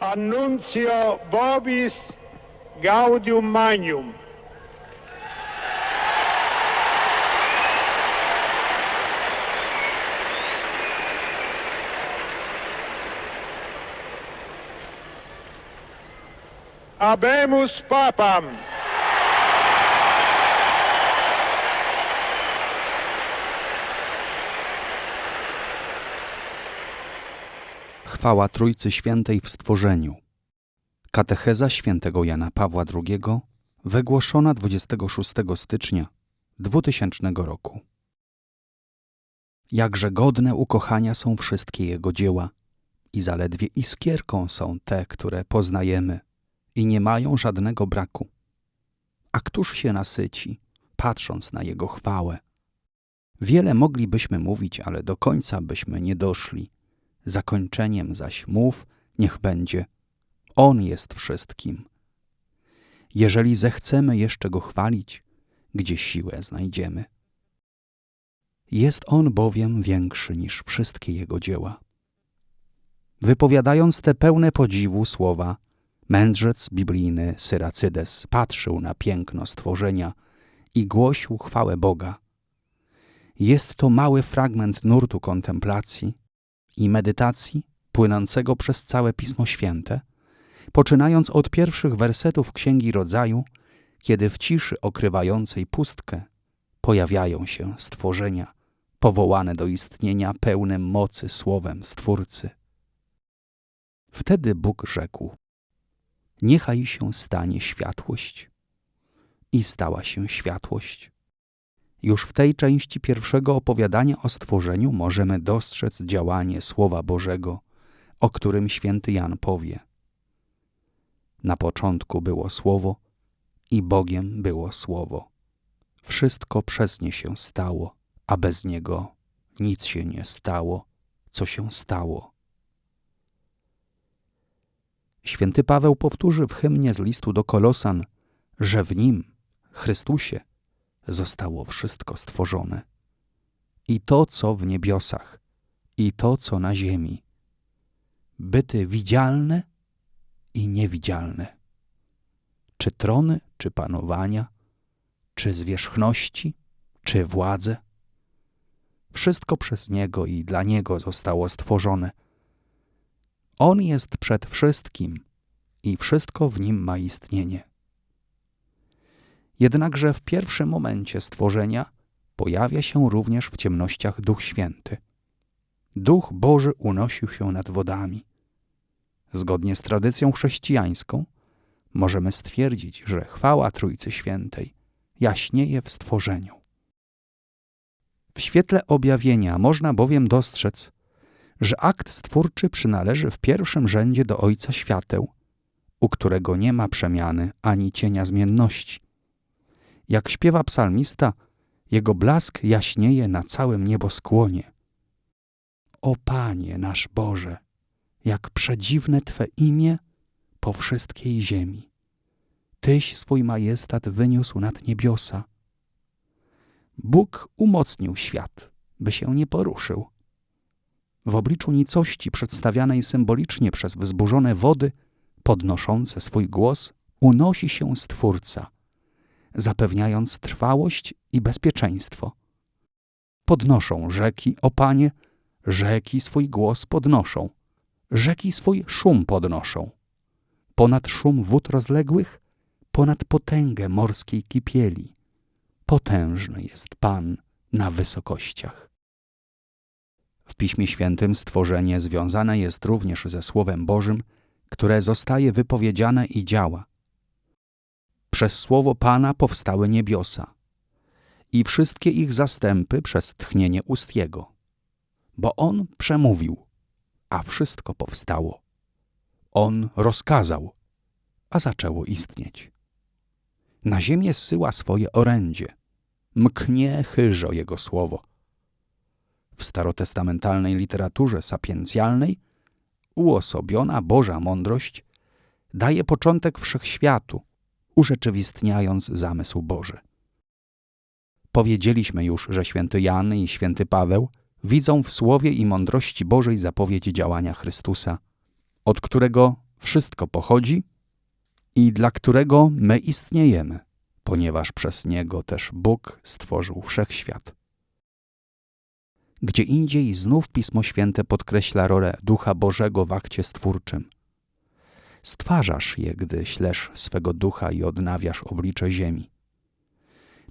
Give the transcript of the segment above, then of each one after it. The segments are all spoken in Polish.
annuncio vobis gaudium magnum. Abemus Papam. Chwała Trójcy Świętej w stworzeniu. Katecheza świętego Jana Pawła II wygłoszona 26 stycznia 2000 roku. Jakże godne ukochania są wszystkie Jego dzieła i zaledwie iskierką są te, które poznajemy i nie mają żadnego braku. A któż się nasyci, patrząc na Jego chwałę? Wiele moglibyśmy mówić, ale do końca byśmy nie doszli. Zakończeniem zaś mów, niech będzie. On jest wszystkim. Jeżeli zechcemy jeszcze Go chwalić, gdzie siłę znajdziemy. Jest On bowiem większy niż wszystkie Jego dzieła. Wypowiadając te pełne podziwu słowa, mędrzec biblijny Syracydes patrzył na piękno stworzenia i głosił chwałę Boga. Jest to mały fragment nurtu kontemplacji i medytacji płynącego przez całe Pismo Święte, poczynając od pierwszych wersetów Księgi Rodzaju, kiedy w ciszy okrywającej pustkę pojawiają się stworzenia, powołane do istnienia pełnym mocy słowem Stwórcy. Wtedy Bóg rzekł: Niechaj się stanie światłość. I stała się światłość. Już w tej części pierwszego opowiadania o stworzeniu możemy dostrzec działanie Słowa Bożego, o którym święty Jan powie. Na początku było Słowo i Bogiem było Słowo. Wszystko przez nie się stało, a bez niego nic się nie stało, co się stało. Święty Paweł powtórzy w hymnie z listu do Kolosan, że w nim, Chrystusie, zostało wszystko stworzone. I to, co w niebiosach, i to, co na ziemi. Byty widzialne i niewidzialne. Czy trony, czy panowania, czy zwierzchności, czy władze. Wszystko przez Niego i dla Niego zostało stworzone. On jest przed wszystkim i wszystko w Nim ma istnienie. Jednakże w pierwszym momencie stworzenia pojawia się również w ciemnościach Duch Święty. Duch Boży unosił się nad wodami. Zgodnie z tradycją chrześcijańską możemy stwierdzić, że chwała Trójcy Świętej jaśnieje w stworzeniu. W świetle objawienia można bowiem dostrzec, że akt stwórczy przynależy w pierwszym rzędzie do Ojca Świateł, u którego nie ma przemiany ani cienia zmienności. Jak śpiewa psalmista, jego blask jaśnieje na całym nieboskłonie. O Panie nasz Boże, jak przedziwne Twe imię po wszystkiej ziemi. Tyś swój majestat wyniósł nad niebiosa. Bóg umocnił świat, by się nie poruszył. W obliczu nicości przedstawianej symbolicznie przez wzburzone wody, podnoszące swój głos, unosi się Stwórca – zapewniając trwałość i bezpieczeństwo. Podnoszą rzeki, o Panie, rzeki swój głos podnoszą, rzeki swój szum podnoszą. Ponad szum wód rozległych, ponad potęgę morskiej kipieli. Potężny jest Pan na wysokościach. W Piśmie Świętym stworzenie związane jest również ze Słowem Bożym, które zostaje wypowiedziane i działa – przez słowo Pana powstały niebiosa i wszystkie ich zastępy przez tchnienie ust Jego. Bo On przemówił, a wszystko powstało. On rozkazał, a zaczęło istnieć. Na ziemię zsyła swoje orędzie, mknie chyżo Jego słowo. W starotestamentalnej literaturze sapiencjalnej uosobiona Boża mądrość daje początek wszechświatu, urzeczywistniając zamysł Boży. Powiedzieliśmy już, że święty Jan i święty Paweł widzą w słowie i mądrości Bożej zapowiedź działania Chrystusa, od którego wszystko pochodzi i dla którego my istniejemy, ponieważ przez niego też Bóg stworzył wszechświat. Gdzie indziej znów Pismo Święte podkreśla rolę Ducha Bożego w akcie stwórczym. Stwarzasz je, gdy ślesz swego ducha i odnawiasz oblicze ziemi.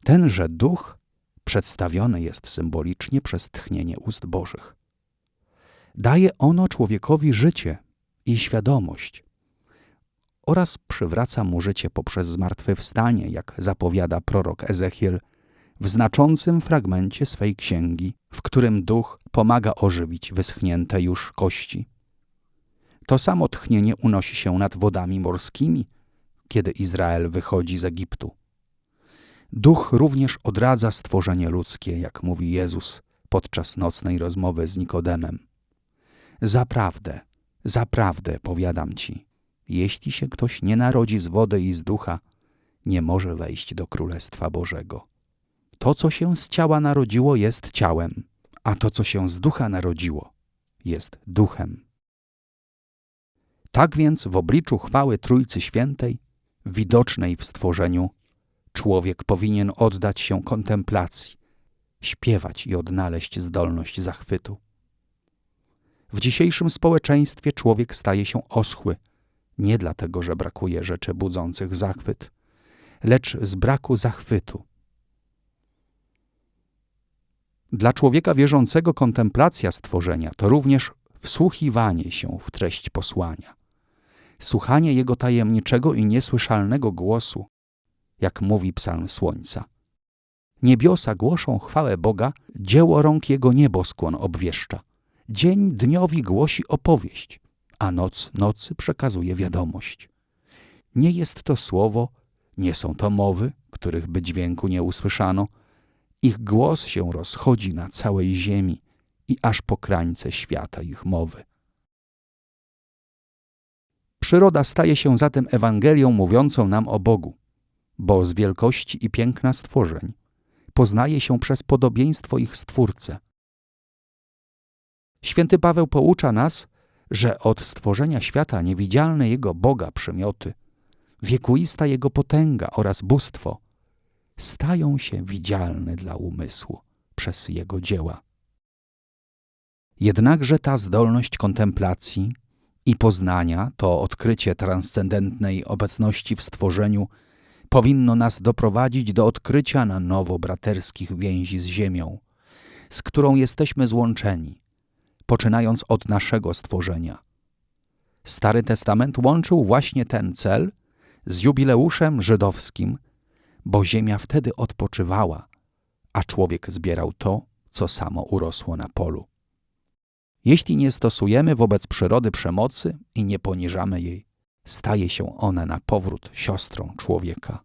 Tenże duch przedstawiony jest symbolicznie przez tchnienie ust Bożych. Daje ono człowiekowi życie i świadomość oraz przywraca mu życie poprzez zmartwychwstanie, jak zapowiada prorok Ezechiel w znaczącym fragmencie swej księgi, w którym duch pomaga ożywić wyschnięte już kości. To samo tchnienie unosi się nad wodami morskimi, kiedy Izrael wychodzi z Egiptu. Duch również odradza stworzenie ludzkie, jak mówi Jezus podczas nocnej rozmowy z Nikodemem. Zaprawdę, zaprawdę powiadam ci, jeśli się ktoś nie narodzi z wody i z ducha, nie może wejść do Królestwa Bożego. To, co się z ciała narodziło, jest ciałem, a to, co się z ducha narodziło, jest duchem. Tak więc w obliczu chwały Trójcy Świętej, widocznej w stworzeniu, człowiek powinien oddać się kontemplacji, śpiewać i odnaleźć zdolność zachwytu. W dzisiejszym społeczeństwie człowiek staje się oschły, nie dlatego, że brakuje rzeczy budzących zachwyt, lecz z braku zachwytu. Dla człowieka wierzącego kontemplacja stworzenia to również wsłuchiwanie się w treść posłania, słuchanie jego tajemniczego i niesłyszalnego głosu, jak mówi Psalm Słońca. Niebiosa głoszą chwałę Boga, dzieło rąk Jego nieboskłon obwieszcza. Dzień dniowi głosi opowieść, a noc nocy przekazuje wiadomość. Nie jest to słowo, nie są to mowy, których by dźwięku nie usłyszano. Ich głos się rozchodzi na całej ziemi i aż po krańce świata ich mowy. Przyroda staje się zatem Ewangelią mówiącą nam o Bogu, bo z wielkości i piękna stworzeń poznaje się przez podobieństwo ich Stwórcę. Święty Paweł poucza nas, że od stworzenia świata niewidzialne Jego Boga przymioty, wiekuista Jego potęga oraz bóstwo stają się widzialne dla umysłu przez Jego dzieła. Jednakże ta zdolność kontemplacji i poznania, to odkrycie transcendentnej obecności w stworzeniu, powinno nas doprowadzić do odkrycia na nowo braterskich więzi z ziemią, z którą jesteśmy złączeni, poczynając od naszego stworzenia. Stary Testament łączył właśnie ten cel z jubileuszem żydowskim, bo ziemia wtedy odpoczywała, a człowiek zbierał to, co samo urosło na polu. Jeśli nie stosujemy wobec przyrody przemocy i nie poniżamy jej, staje się ona na powrót siostrą człowieka.